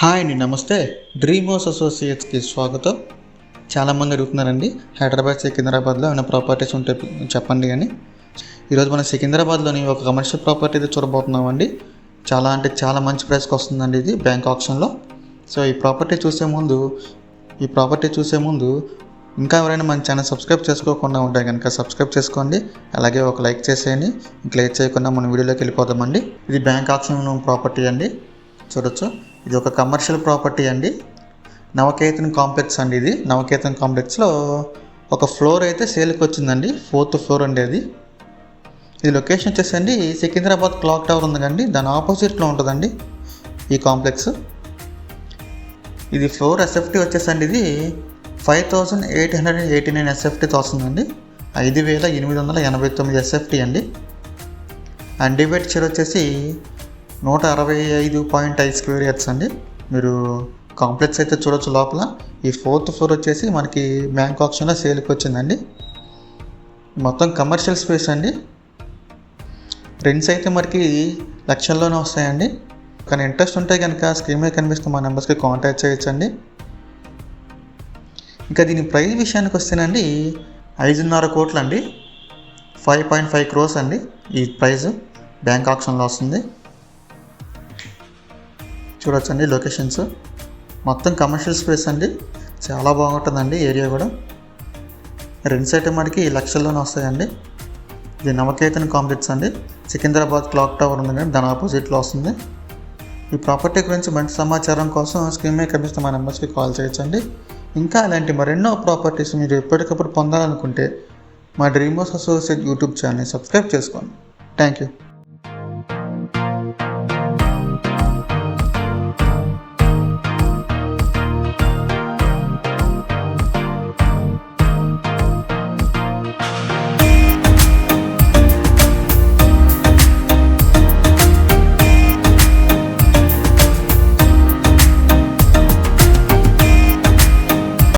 Hi అండి నమస్తే. Dream house అసోసియేట్స్కి స్వాగతం. చాలామంది అడుగుతున్నారండి హైదరాబాద్ సికింద్రాబాద్లో ఏమైనా ప్రాపర్టీస్ ఉంటే చెప్పండి అని. ఈరోజు మనం సికింద్రాబాద్లోని ఒక కమర్షియల్ ప్రాపర్టీ అయితే చూడబోతున్నామండి. చాలా అంటే చాలా మంచి ప్రైస్కి వస్తుందండి ఇది బ్యాంక్ ఆప్షన్లో. సో ఈ ప్రాపర్టీ చూసే ముందు ఈ ప్రాపర్టీ చూసే ముందు ఇంకా ఎవరైనా మన ఛానల్ సబ్స్క్రైబ్ చేసుకోకుండా ఉంటే కనుక సబ్స్క్రైబ్ చేసుకోండి. అలాగే ఒక లైక్ చేసేయండి. ఇంకా లైక్ చేయకుండా మన వీడియోలోకి వెళ్ళిపోదామండి. ఇది బ్యాంక్ ఆప్షన్ ప్రాపర్టీ అండి. చూడొచ్చు. ఇది ఒక కమర్షియల్ ప్రాపర్టీ అండి. నవకేతన్ కాంప్లెక్స్ అండి ఇది. నవకేతన్ కాంప్లెక్స్లో ఒక ఫ్లోర్ అయితే సేల్కి వచ్చిందండి. ఫోర్త్ ఫ్లోర్ అండి అది. ఇది లొకేషన్ వచ్చేసండి. సికింద్రాబాద్ క్లాక్ టవర్ ఉందండి. దాని ఆపోజిట్లో ఉంటుందండి ఈ కాంప్లెక్స్. ఇది ఫ్లోర్ ఎస్ఎఫ్టీ వచ్చేసండి ఇది. Five thousand eight hundred and eighty nine ఎస్ఎఫ్టీతో వస్తుందండి ఐదు వేల ఎనిమిది వందల ఎనభై తొమ్మిది ఎస్ఎఫ్టీ అండి. అండ్ డిబేట్ షేర్ వచ్చేసి నూట అరవై ఐదు పాయింట్ ఐదు స్క్వేర్ యార్డ్స్ అండి. మీరు కాంప్లెక్స్ అయితే చూడొచ్చు లోపల. ఈ ఫోర్త్ ఫ్లోర్ వచ్చేసి మనకి బ్యాంక్ ఆప్షన్లో సేల్కి వచ్చిందండి. మొత్తం కమర్షియల్ స్పేస్ అండి. రెంట్స్ అయితే మనకి లక్షల్లోనే వస్తాయండి. కానీ ఇంట్రెస్ట్ ఉంటే కనుక స్క్రీన్ మీద కనిపిస్తున్న మా నెంబర్స్కి కాంటాక్ట్ చేయొచ్చండి. ఇంకా దీని ప్రైస్ విషయానికి వస్తేనండి ఐదున్నర కోట్లు అండి ఫైవ్ పాయింట్ ఫైవ్ క్రోర్స్ అండి ఈ ప్రైస్. బ్యాంక్ ఆప్షన్లో వస్తుంది. చూడొచ్చండి లొకేషన్స్. మొత్తం కమర్షియల్ స్పేస్ అండి. చాలా బాగుంటుందండి ఏరియా కూడా. రెండు సైడ్ మనకి లక్షల్లోనే వస్తాయండి. ఇది నవకేతన్ కాంప్లెక్స్ అండి. సికింద్రాబాద్ క్లాక్ టవర్ ఉంది కానీ దాని ఆపోజిట్లో వస్తుంది. ఈ ప్రాపర్టీ గురించి మంచి సమాచారం కోసం స్క్రీన్ మీద కనిపిస్తున్న మా నెంబర్స్కి కాల్ చేయొచ్చండి. ఇంకా అలాంటి మరెన్నో ప్రాపర్టీస్ మీరు ఎప్పటికప్పుడు పొందాలనుకుంటే మా డ్రీమ్ హౌస్ అసోసియేట్ యూట్యూబ్ ఛానల్ని సబ్స్క్రైబ్ చేసుకోండి. Thank you.